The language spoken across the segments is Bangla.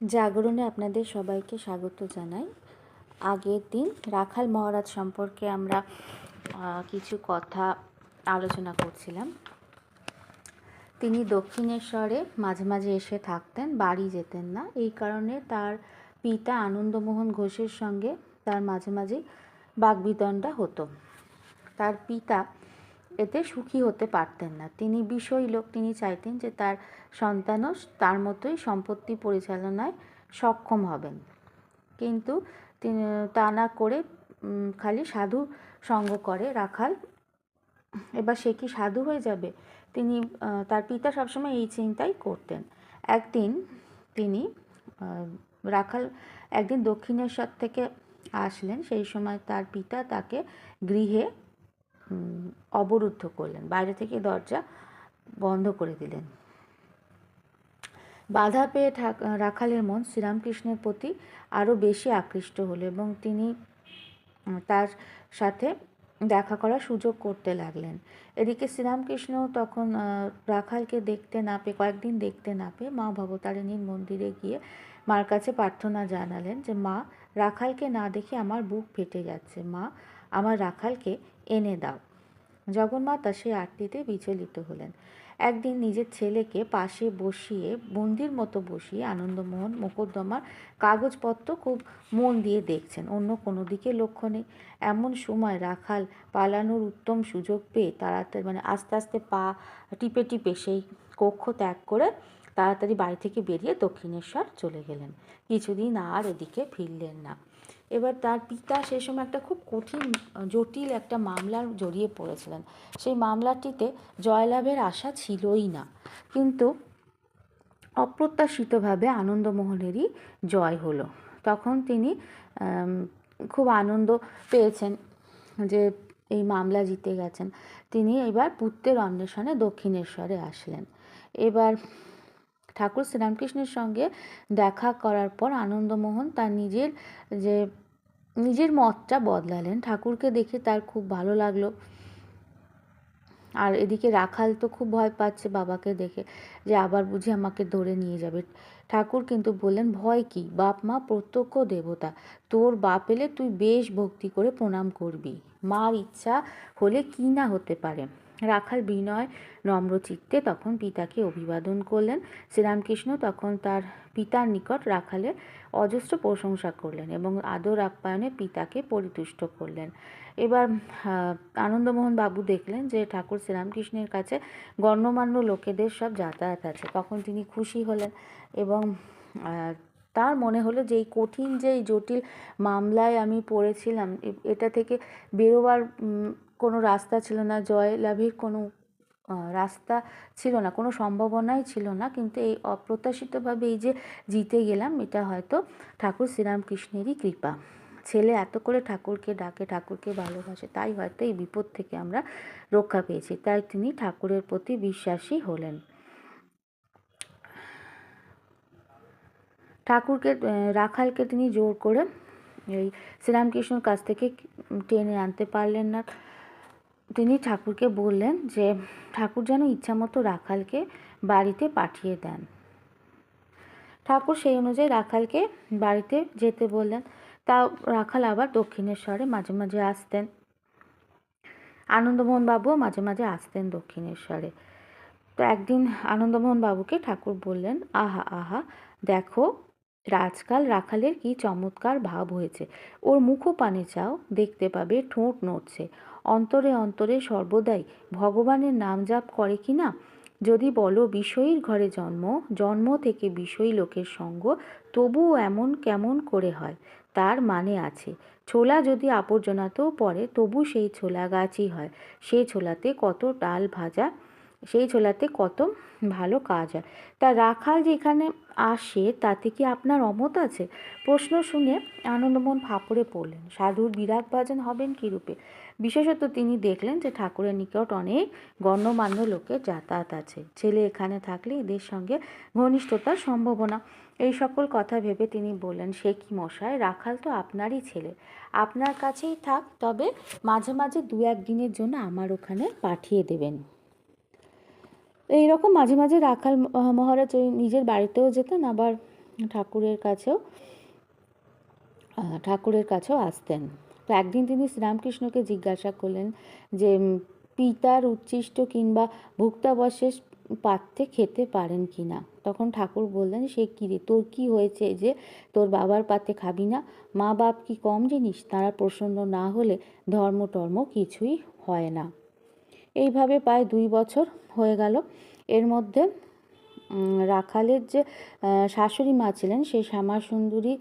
জাগরণে আপনাদের সবাইকে স্বাগত জানাই। আগের দিন রাখাল মহারাজ সম্পর্কে আমরা কিছু কথা আলোচনা করছিলাম। তিনি দক্ষিণেশ্বরে মাঝে মাঝে এসে থাকতেন, বাড়ি যেতেন না। এই কারণে তার পিতা আনন্দমোহন ঘোষের সঙ্গে তার মাঝে মাঝে বাগবিদণ্ডা হতো। তার পিতা এতে সুখী হতে পারতেন না। তিনি বিষয় লোক, তিনি চাইতেন যে তার সন্তানও তার মতোই সম্পত্তি পরিচালনায় সক্ষম হবেন। কিন্তু তিনি তা না করে খালি সাধু সঙ্গ করে রাখাল। এবার সে কি সাধু হয়ে যাবে? তিনি তার পিতা সবসময় এই চিন্তাই করতেন। একদিন তিনি রাখাল একদিন দক্ষিণেশ্বর থেকে আসলেন। সেই সময় তার পিতা তাকে গৃহে অবরুদ্ধ করলেন। বাইরে থেকে দরজা বন্ধ করে দিলেন। বাধা পেয়ে রাখালের মন শ্রীরামকৃষ্ণের প্রতি আরও বেশি আকৃষ্ট হলো এবং তিনি তার সাথে দেখা করার সুযোগ করতে লাগলেন। এদিকে শ্রীরামকৃষ্ণ তখন রাখালকে দেখতে না পেয়ে, কয়েকদিন দেখতে না পেয়ে মা ভবতারিণীর মন্দিরে গিয়ে মার কাছে প্রার্থনা জানালেন যে, মা, রাখালকে না দেখে আমার বুক ফেটে যাচ্ছে। মা, আমার রাখালকে এনে দাও। জগন্মাতা সেই আরতিতে বিচলিত হলেন। একদিন নিজের ছেলেকে পাশে বসিয়ে, বন্দির মতো বসিয়ে আনন্দমোহন মোকদ্দমার কাগজপত্র খুব মন দিয়ে দেখছেন। অন্য কোনো দিকে লক্ষ্য নেই। এমন সময় রাখাল পালানোর উত্তম সুযোগ পেয়ে তাড়াতাড়ি মানে আস্তে আস্তে পা টিপে টিপে সেই কক্ষ ত্যাগ করে তাড়াতাড়ি বাড়ি থেকে বেরিয়ে দক্ষিণেশ্বর চলে গেলেন। কিছুদিন আর এদিকে ফিরলেন না। এবার তার পিতা সে সময় একটা খুব কঠিন, জটিল একটা মামলার জড়িয়ে পড়েছিলেন। সেই মামলাটিতে জয়লাভের আশা ছিলই না। কিন্তু অপ্রত্যাশিতভাবে আনন্দমোহনেরই জয় হলো। তখন তিনি খুব আনন্দ পেয়েছেন যে এই মামলা জিতে গেছেন। তিনি এবার পুত্রের অন্বেষণে দক্ষিণেশ্বরে আসলেন। এবার ঠাকুর শ্রীরামকৃষ্ণের সঙ্গে দেখা করার পর আনন্দমোহন তার নিজের যে নিজের মতটা বদলালেন। ঠাকুরকে দেখে তার খুব ভালো লাগল। আর এদিকে রাখাল তো খুব ভয় পাচ্ছে বাবাকে দেখে যে আবার বুঝি আমাকে ধরে নিয়ে যাবে। ঠাকুর কিন্তু বললেন, ভয় কি? বাপ মা প্রত্যক্ষ দেবতা। তোর বাপ এলে তুই বেশ ভক্তি করে প্রণাম করবি। মার ইচ্ছা হলে কি না হতে পারে? রাখাল বিনয় নম্র চিত্তে তখন পিতাকে অভিবাদন করলেন। শ্রীরামকৃষ্ণ তখন তার পিতার নিকট রাখালের অজস্র প্রশংসা করলেন এবং আদর আপ্যায়নে পিতাকে পরিতুষ্ট করলেন। এবার আনন্দমোহন বাবু দেখলেন যে ঠাকুর শ্রীরামকৃষ্ণের কাছে গণ্যমান্য লোকেদের সব যাতায়াত আছে। তখন তিনি খুশি হলেন এবং তার মনে হলো যে এই কঠিন, যে এই জটিল মামলায় আমি পড়েছিলাম এটা থেকে বেরোবার কোনো রাস্তা ছিল না জয় লাভের কোনো রাস্তা ছিল না, কোনো সম্ভাবনাই ছিল না। কিন্তু এই অপ্রত্যাশিতভাবে এই যে জিতে গেলাম, এটা হয়তো ঠাকুর শ্রীরামকৃষ্ণেরই কৃপা। ছেলে এত করে ঠাকুরকে ডাকে, ঠাকুরকে ভালোবাসে, তাই হয়তো এই বিপদ থেকে আমরা রক্ষা পেয়েছি, তাই তিনি ঠাকুরের প্রতি বিশ্বাসী হলেন। ঠাকুরকে রাখালকে তিনি জোর করে এই শ্রীরামকৃষ্ণর কাছ থেকে টেনে আনতে পারলেন না। তিনি ঠাকুরকে বললেন যে, ঠাকুর যেন ইচ্ছামতো রাখালকে বাড়িতে পাঠিয়ে দেন। ঠাকুর সেই অনুযায়ী রাখালকে বাড়িতে যেতে বললেন। তা রাখাল আবার দক্ষিণেশ্বরে মাঝে মাঝে আসতেন। আনন্দমোহন বাবুও মাঝে মাঝে আসতেন দক্ষিণেশ্বরে। তো একদিন আনন্দমোহন বাবুকে ঠাকুর বললেন, আহা আহা, দেখো, রাজকাল রাখালের কি চমৎকার ভাব হয়েছে। ওর মুখও পানে চাও, দেখতে পাবে, ঠোঁট নড়ছে। অন্তরে অন্তরে সর্বদাই ভগবানের নাম জাপ করে কি না? যদি বলো বিষয়ীর ঘরে জন্ম জন্ম থেকে বিষয়ী লোকের সঙ্গ, তবুও এমন কেমন করে হয়? তার মানে আছে, ছোলা যদি আবর্জনাতেও পড়ে, তবু সেই ছোলা গাছই হয়। সেই ছোলাতে কত ডাল ভাজা সেই ছোলাতে কত ভালো কাজ হয়। তা রাখাল যেখানে আসে, তাতে কি আপনার অমত আছে? প্রশ্ন শুনে আনন্দমোহন ফাপড়ে পড়লেন। সাধুর বিরাগ ভাজন হবেন কী রূপে? বিশেষত তিনি দেখলেন যে ঠাকুরের নিকট অনেক গণ্যমান্য লোকের যাতায়াত আছে। ছেলে এখানে থাকলে এদের সঙ্গে ঘনিষ্ঠতার সম্ভাবনা। এই সকল কথা ভেবে তিনি বললেন, সে কি মশাই? রাখাল তো আপনারই ছেলে। আপনার কাছেই থাক, তবে মাঝে মাঝে দু এক দিনের জন্য আমার ওখানে পাঠিয়ে দেবেন। এইরকম মাঝে মাঝে রাখাল মহ- মহারাজ ওই নিজের বাড়িতেও যেতেন, আবার ঠাকুরের কাছেও ঠাকুরের কাছেও আসতেন। তো একদিন তিনি শ্রীরামকৃষ্ণকে জিজ্ঞাসা করলেন যে পিতার উচ্ছিষ্ট কিংবা ভুক্তাবশেষ পাত্রে খেতে পারেন কি না তখন ঠাকুর বললেন, সে কী রে? তোর কি হয়েছে যে, তোর বাবার পাতে খাবি না? মা বাপ কি কম জিনিস? তারা প্রসন্ন না হলে ধর্ম টর্ম কিছুই হয় না। এইভাবে প্রায় দুই বছর হয়ে গেল। এর মধ্যে রাখালের যে শাশুড়ি মা ছিলেন, সেই শ্যামাসুন্দরী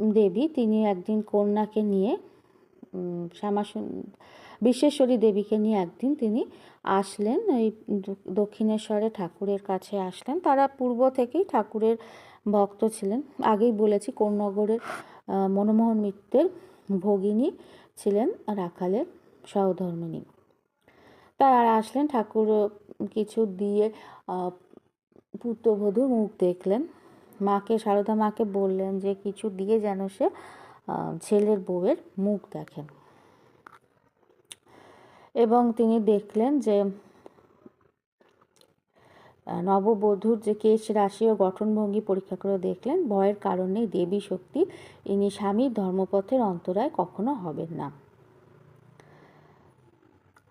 দেবী, তিনি একদিন কন্যাকে নিয়ে শ্যামাসুন- বিশ্বেশ্বরী দেবীকে নিয়ে একদিন তিনি আসলেন, এই দক্ষিণেশ্বরে ঠাকুরের কাছে আসলেন। তারা পূর্ব থেকেই ঠাকুরের ভক্ত ছিলেন। আগেই বলেছি, কোন্নগরের মনমোহন মিত্রের ভগিনী ছিলেন রাখালের সহধর্মিণী তারা আসলেন, ঠাকুর কিছু দিয়ে পুত্রবধূর মুখ দেখলেন। মাকে, সারদা মাকে বললেন যে, কিছু দিয়ে যেন সে ছেলের বউয়ের মুখ দেখেন। এবং তিনি দেখলেন যে নববধূর যে কেশ রাশি ও গঠনভঙ্গি পরীক্ষা করে দেখলেন, ভয়ের কারণে দেবী শক্তি, ইনি স্বামীর ধর্মপথের অন্তরায় কখনো হবেন না।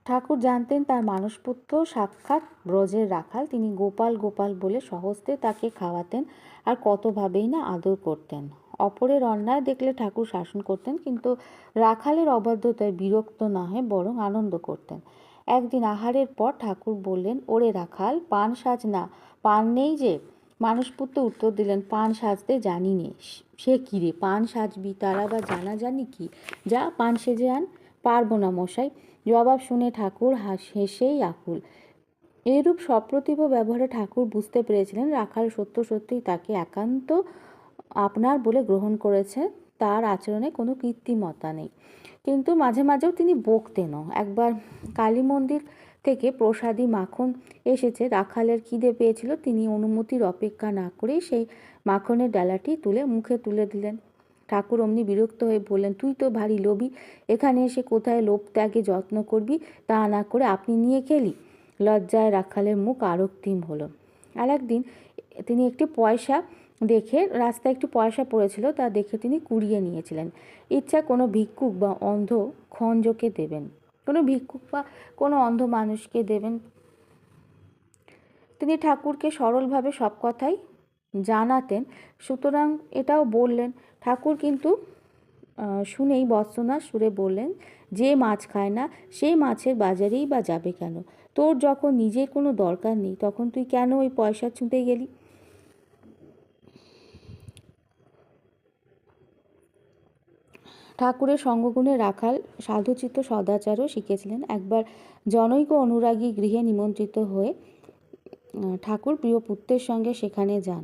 ঠাকুর জানতেন তার মানসপুত্র সাক্ষাৎ ব্রজের রাখাল। তিনি গোপাল গোপাল বলে সহজতে তাকে খাওয়াতেন আর কতভাবেই না আদর করতেন। অপরের অন্যায় দেখলে ঠাকুর শাসন করতেন, কিন্তু রাখালের অবাধ্যতায় বিরক্ত না হয়ে বরং আনন্দ করতেন। একদিন আহারের পর ঠাকুর বললেন, ওরে রাখাল, পান সাজ না। পান নেই যে? মানসপুত্র উত্তর দিলেন, পান সাজতে জানি নে। সে কী রে? পান সাজবি? তারা বা জানা জানি কি? যা পান সেজে আন। পারব না মশাই। জবাব শুনে ঠাকুর হাস, হেসেই আকুল। এরূপ সপ্রতিভ ব্যবহারে ঠাকুর বুঝতে পেরেছিলেন রাখাল সত্য সত্যিই তাকে একান্ত আপনার বলে গ্রহণ করেছে, তার আচরণে কোনো কৃত্রিমতা নেই। কিন্তু মাঝে মাঝেও তিনি বকতেনও একবার কালী মন্দির থেকে প্রসাদী মাখন এসেছে, রাখালের খিদে পেয়েছিল, তিনি অনুমতির অপেক্ষা না করেই সেই মাখনের ডালাটি তুলে মুখে তুলে দিলেন। ঠাকুর অমনি বিরক্ত হয়ে বললেন, তুই তো ভারী লোভী, এখানে এসে কোথায় লোভ ত্যাগে যত্ন করবি? তা না করে আপনি নিয়ে খেলি। লজ্জায় রাখালের মুখ আরক্তিম হলো। আর একদিন তিনি একটি পয়সা দেখে, রাস্তায় একটি পয়সা পড়েছিল, তা দেখে তিনি কুড়িয়ে নিয়েছিলেন। ইচ্ছা কোনো ভিক্ষুক বা অন্ধ খঞ্জকে দেবেন। কোনো ভিক্ষুক বা কোনো অন্ধ মানুষকে দেবেন। তিনি ঠাকুরকে সরলভাবে সব কথাই জানাতেন। সুতরাং এটাও বললেন ঠাকুর কিন্তু শুনেই বৎসনার সুরে বললেন, যে মাছ খায় না, সেই মাছের বাজারেই বা যাবে কেন? তোর যখন নিজের কোনো দরকার নেই, তখন তুই কেন ওই পয়সা ছুঁতে গেলি? ঠাকুরের সঙ্গগুণে রাখাল সাধুচিত্ত সদাচারও শিখেছিলেন। একবার জনৈক অনুরাগী গৃহে নিমন্ত্রিত হয়ে ঠাকুর প্রিয় পুত্রের সঙ্গে সেখানে যান।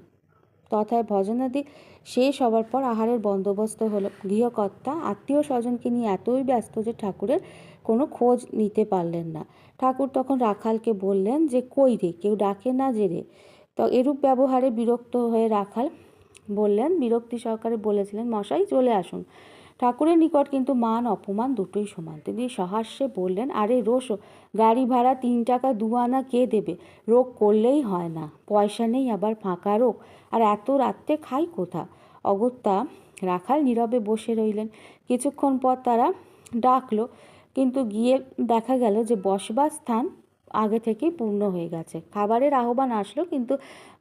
তথায় ভজনাদি শেষ হবার পর আহারের বন্দোবস্ত হলো। গৃহকর্তা, আত্মীয় স্বজনকে নিয়ে এতই ব্যস্ত যে ঠাকুরের কোনো খোঁজ নিতে পারলেন না। ঠাকুর তখন রাখালকে বললেন যে, কই রে, কেউ ডাকে না যে রে? তো এরূপ ব্যবহারে বিরক্ত হয়ে রাখাল বললেন, বিরক্তি সহকারে বলেছিলেন, মশাই, চলে আসুন। ঠাকুরের নিকট কিন্তু মান অপমান দুটোই সমান। তিনি সহাস্যে বললেন, আরে রোশো, গাড়ি ভাড়া তিন টাকা দু আনা কে দেবে? রোগ করলেই হয় না। পয়সা নেই আবার ফাঁকা রোগ। আর এত রাত্রে খাই কোথা? অগত্যা রাখাল নীরবে বসে রইলেন। কিছুক্ষণ পর তারা ডাকলো, কিন্তু গিয়ে দেখা গেল যে বসবার স্থান আগে থেকেই পূর্ণ হয়ে গেছে। খাবারের আহ্বান আসলো কিন্তু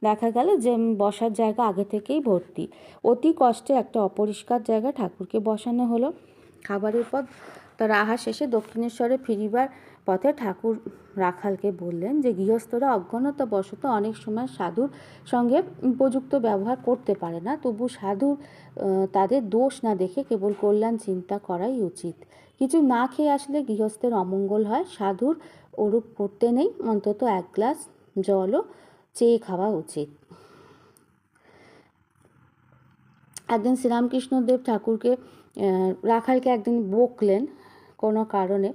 দেখা গেল যে বসার জায়গা আগে থেকেই ভর্তি। অতি কষ্টে একটা অপরিষ্কার জায়গা ঠাকুরকে বসানো হলো। খাবারের পর তার আহার শেষে দক্ষিণেশ্বরে ফিরিবার পথে ঠাকুর রাখালকে বললেন যে গৃহস্থরা অজ্ঞানতা বশত অনেক সময় সাধুর সঙ্গে উপযুক্ত ব্যবহার করতে পারে না। তবু সাধুর তাদের দোষ না দেখে কেবল কল্যাণ চিন্তা করাই উচিত। কিছু না খেয়ে আসলে গৃহস্থের অমঙ্গল হয়। সাধুর ওরূপ করতে নেই, অন্তত এক গ্লাস জলও চেয়ে খাওয়া উচিত। একদিন শ্রীরামকৃষ্ণদেব ঠাকুরকে রাখালকে একদিন বকলেন কোনো কারণে।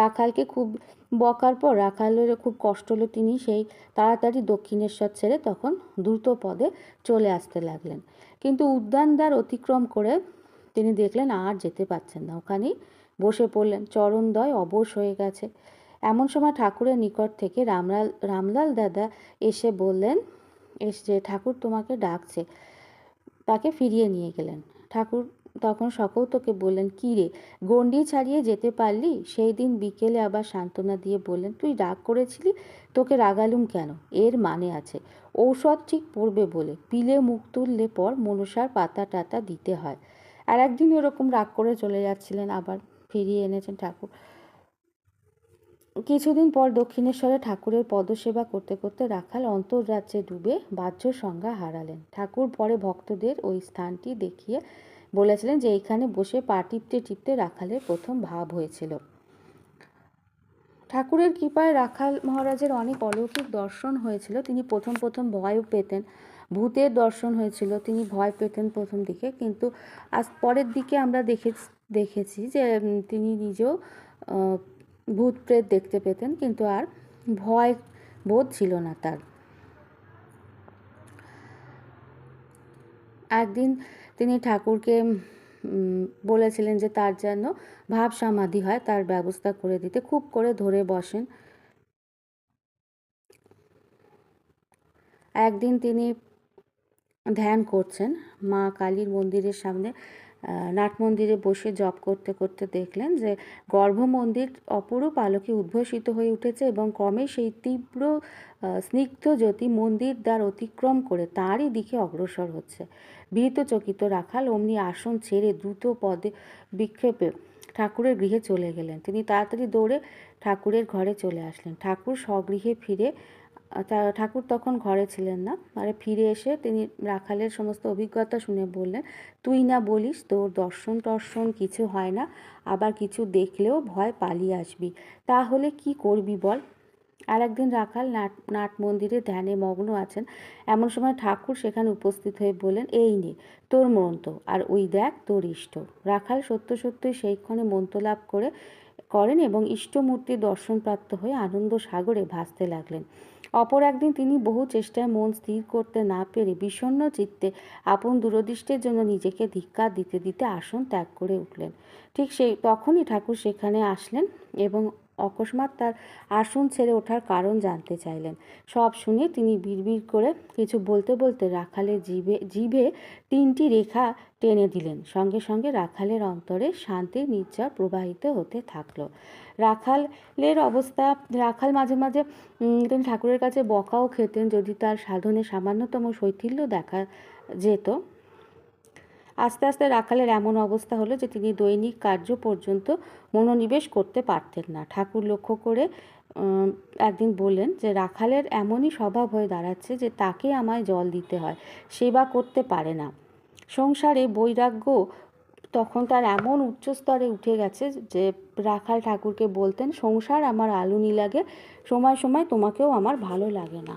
রাখালকে খুব বকার পর, রাখালের খুব কষ্ট হলো, তিনি সেই তাড়াতাড়ি দক্ষিণেশ্বর ছেড়ে তখন দ্রুত পদে চলে আসতে লাগলেন। কিন্তু উদ্যান দ্বার অতিক্রম করে তিনি দেখলেন আর যেতে পারছেন না। ওখানেই বসে পড়লেন। চরণদয় অবশ হয়ে গেছে। এমন সময় ঠাকুরের নিকট থেকে রামলাল রামলাল দাদা এসে বললেন, এসে ঠাকুর তোমাকে ডাকছে, তাকে ফিরিয়ে নিয়ে গেলেন। ঠাকুর তখন সকল তোকে বললেন, কী রে, গণ্ডি ছাড়িয়ে যেতে পারলি? সেই দিন বিকেলে আবার সান্ত্বনা দিয়ে বললেন, তুই রাগ করেছিলি? তোকে রাগালুম কেন? এর মানে আছে। ঔষধ ঠিক পড়বে বলে। পিলে মুখ তুললে পর মনসার পাতা টাতা দিতে হয়। আর একদিন ওরকম রাগ করে চলে যাচ্ছিলেন, আবার ফিরিয়ে এনেছেন ঠাকুর। কিছুদিন পর দক্ষিণেশ্বরে ঠাকুরের পদসেবা করতে করতে রাখাল অন্তর্রাজ্যে ডুবে বাহ্য সংজ্ঞা হারালেন। ঠাকুর পরে ভক্তদের ওই স্থানটি দেখিয়ে বলেছিলেন যে এইখানে বসে পা টিপতে টিপতে রাখালের প্রথম ভাব হয়েছিল। ঠাকুরের কৃপায় রাখাল মহারাজের অনেক অলৌকিক দর্শন হয়েছিল। তিনি প্রথম প্রথম ভয়ও পেতেন, ভূতের দর্শন হয়েছিল, তিনি ভয় পেতেন প্রথম দিকে। কিন্তু আজ পরের দিকে আমরা দেখে দেখেছি যে তিনি নিজেও ভূত প্রেত দেখতে পেতেন, কিন্তু আর ভয় বোধ ছিল না তার। একদিন তিনি ঠাকুরকে বলেছিলেন যে তার যেন ভাব সমাধি হয়, তার ব্যবস্থা করে দিতে। খুব করে ধরে বসেন। একদিন তিনি ধ্যান করছেন মা কালীর মন্দিরের সামনে। নাট মন্দিরে বসে জপ করতে করতে দেখলেন যে গর্ভ মন্দির অপরূপ আলোকে উদ্ভাসিত হয়ে উঠেছে এবং ক্রমে সেই তীব্র স্নিগ্ধ জ্যোতি মন্দির দ্বার অতিক্রম করে তারই দিকে অগ্রসর হচ্ছে। ভীত চকিত রাখাল অমনি আসন ছেড়ে দ্রুত পদে বিক্ষেপে ঠাকুরের গৃহে চলে গেলেন। তিনি তাড়াতাড়ি দৌড়ে ঠাকুরের ঘরে চলে আসলেন। ঠাকুর স্বগৃহে ফিরে ঠাকুর তখন ঘরে ছিলেন না। মানে ফিরে এসে তিনি রাখালের সমস্ত অভিজ্ঞতা শুনে বললেন, তুই না বলিস, তোর দর্শন টর্শন কিছু হয় না, আবার কিছু দেখলেও ভয় পালিয়ে আসবি। তাহলে কি করবি বল? আর একদিন রাখাল নাট নাট মন্দিরে ধ্যানে মগ্ন আছেন। এমন সময় ঠাকুর সেখানে উপস্থিত হয়ে বললেন, এই নে, তোর মন্ত্র, আর ওই দেখ তোর ইষ্ট। রাখাল সত্য সত্যই সেইক্ষণে মন্ত্র লাভ করে, করেন এবং ইষ্টমূর্তির দর্শনপ্রাপ্ত হয়ে আনন্দ সাগরে ভাসতে লাগলেন। অপর একদিন তিনি বহু চেষ্টায় মন স্থির করতে না পেরে বিষণ্ন চিত্তে আপন দূরদৃষ্টের জন্য নিজেকে ধিক্কার দিতে দিতে আসন ত্যাগ করে উঠলেন। ঠিক সেই তখনই ঠাকুর সেখানে আসলেন এবং অকস্মাৎ তার আসন ছেড়ে ওঠার কারণ জানতে চাইলেন। সব শুনে তিনি বিড়বিড় করে কিছু বলতে বলতে রাখালের জিভে জিভে তিনটি রেখা টেনে দিলেন। সঙ্গে সঙ্গে রাখালের অন্তরে শান্তির নির্ঝর প্রবাহিত হতে থাকল। রাখালের অবস্থা, রাখাল মাঝে মাঝে তিনি ঠাকুরের কাছে বকাও খেতেন। যদি তার সাধনে সামান্যতম শৈথিল্য দেখা যেত আস্তে আস্তে রাখালের এমন অবস্থা হলো যে তিনি দৈনিক কার্য পর্যন্ত মনোনিবেশ করতে পারতেন না। ঠাকুর লক্ষ্য করে একদিন বললেন যে, রাখালের এমনই স্বভাব হয়ে দাঁড়াচ্ছে যে, তাকে আমায় জল দিতে হয়, সেবা করতে পারে না। সংসারে বৈরাগ্য তখন তার এমন উচ্চ স্তরে উঠে গেছে যে, রাখাল ঠাকুরকে বলতেন, সংসার আমার আলুনি লাগে সময় সময় তোমাকেও আমার ভালো লাগে না।